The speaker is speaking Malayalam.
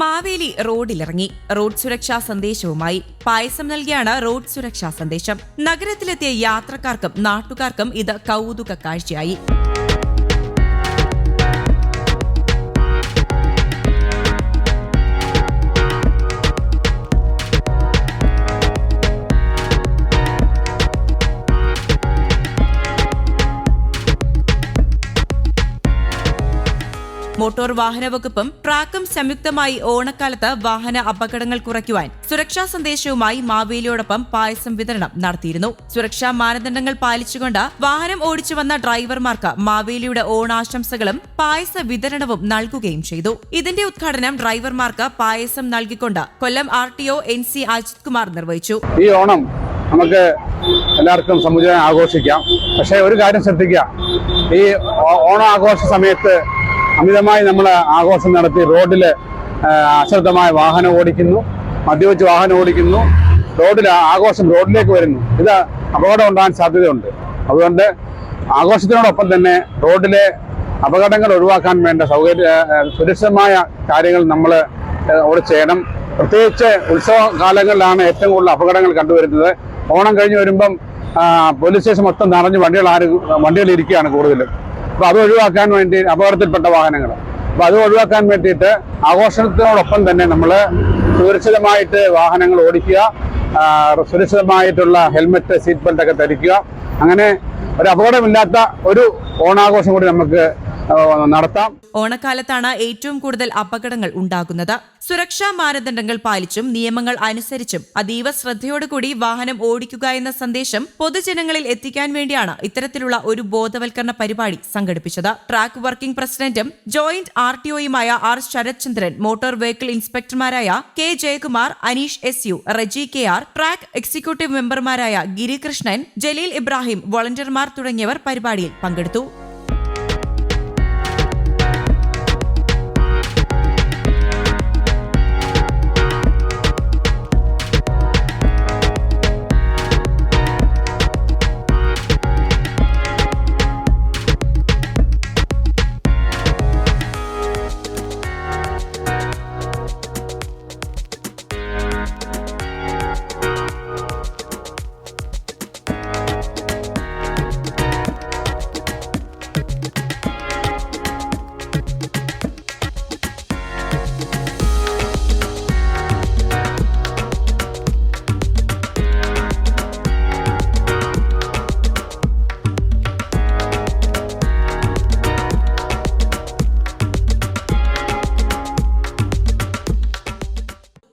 മാവേലി റോഡിലിറങ്ങി. റോഡ് സുരക്ഷാ സന്ദേശവുമായി പായസം നൽകിയാണ് റോഡ് സുരക്ഷാ സന്ദേശം. നഗരത്തിലെത്തിയ യാത്രക്കാർക്കും നാട്ടുകാർക്കും ഇത് കൗതുക കാഴ്ചയായി. മോട്ടോർ വാഹന വകുപ്പും ട്രാക്കും സംയുക്തമായി ഓണക്കാലത്ത് വാഹന അപകടങ്ങൾ കുറയ്ക്കുവാൻ സുരക്ഷാ സന്ദേശവുമായി മാവേലിയോടൊപ്പം പായസം വിതരണം നടത്തിയിരുന്നു. സുരക്ഷാ മാനദണ്ഡങ്ങൾ പാലിച്ചുകൊണ്ട് വാഹനം ഓടിച്ചു വന്ന ഡ്രൈവർമാർക്ക് മാവേലിയുടെ ഓണാശംസകളും പായസ വിതരണവും നൽകുകയും ചെയ്തു. ഇതിന്റെ ഉദ്ഘാടനം ഡ്രൈവർമാർക്ക് പായസം നൽകിക്കൊണ്ട് Kollam R T O N C Ajith Kumar നിർവഹിച്ചു. ഈ ഓണം നമുക്ക് എല്ലാവർക്കും സമുചയം ആഘോഷിക്കാം. പക്ഷേ ഒരു കാര്യം ശ്രദ്ധിക്കുക. ഈ ഓണാഘോഷ സമയത്ത് അമിതമായി നമ്മൾ ആഘോഷം നടത്തി റോഡിൽ അശ്രദ്ധമായ വാഹനം ഓടിക്കുന്നു. മദ്യവെച്ച് വാഹനം ഓടിക്കുന്നു. റോഡിൽ ആഘോഷം റോഡിലേക്ക് വരുന്നു. ഇത് അപകടം ഉണ്ടാകാൻ സാധ്യതയുണ്ട്. അതുകൊണ്ട് ആഘോഷത്തിനോടൊപ്പം തന്നെ റോഡിലെ അപകടങ്ങൾ ഒഴിവാക്കാൻ വേണ്ട സൗകര്യ സുരക്ഷിതമായ കാര്യങ്ങൾ നമ്മൾ അവിടെ ചെയ്യണം. പ്രത്യേകിച്ച് ഉത്സവ കാലങ്ങളിലാണ് ഏറ്റവും കൂടുതൽ അപകടങ്ങൾ കണ്ടുവരുന്നത്. ഓണം കഴിഞ്ഞ് വരുമ്പം പോലീസ് സ്റ്റേഷൻ മൊത്തം നിറഞ്ഞ് വണ്ടികൾ ആര് വണ്ടികളിരിക്കുകയാണ് കൂടുതലും. അപ്പോൾ അത് ഒഴിവാക്കാൻ വേണ്ടി അപകടത്തിൽപ്പെട്ട വാഹനങ്ങൾ. അപ്പോൾ അത് ഒഴിവാക്കാൻ വേണ്ടിയിട്ട് ആഘോഷത്തിനോടൊപ്പം തന്നെ നമ്മൾ സുരക്ഷിതമായിട്ട് വാഹനങ്ങൾ ഓടിക്കുക സുരക്ഷിതമായിട്ടുള്ള ഹെൽമെറ്റ് സീറ്റ് ബെൽറ്റ് ഒക്കെ ധരിക്കുക. അങ്ങനെ ഒരു അപകടമില്ലാത്ത ഒരു ഓണാഘോഷം കൂടി നമുക്ക് നടത്താം. ഓണക്കാലത്താണ് ഏറ്റവും കൂടുതൽ അപകടങ്ങൾ ഉണ്ടാകുന്നത്. സുരക്ഷാ മാനദണ്ഡങ്ങൾ പാലിച്ചും നിയമങ്ങൾ അനുസരിച്ചും അതീവ ശ്രദ്ധയോടുകൂടി വാഹനം ഓടിക്കുക എന്ന സന്ദേശം പൊതുജനങ്ങളിൽ എത്തിക്കാൻ വേണ്ടിയാണ് ഇത്തരത്തിലുള്ള ഒരു ബോധവൽക്കരണ പരിപാടി സംഘടിപ്പിച്ചത്. ട്രാക്ക് വർക്കിംഗ് പ്രസിഡന്റും ജോയിന്റ് ആർ ടി ഒയുമായ R Sarathchandran motor vehicle ഇൻസ്പെക്ടർമാരായ K Jayakumar Aneesh S U Reji K R track executive മെമ്പർമാരായ ഗിരികൃഷ്ണൻ ജലീൽ ഇബ്രാഹിം വോളണ്ടിയർമാർ തുടങ്ങിയവർ പരിപാടിയിൽ പങ്കെടുത്തു.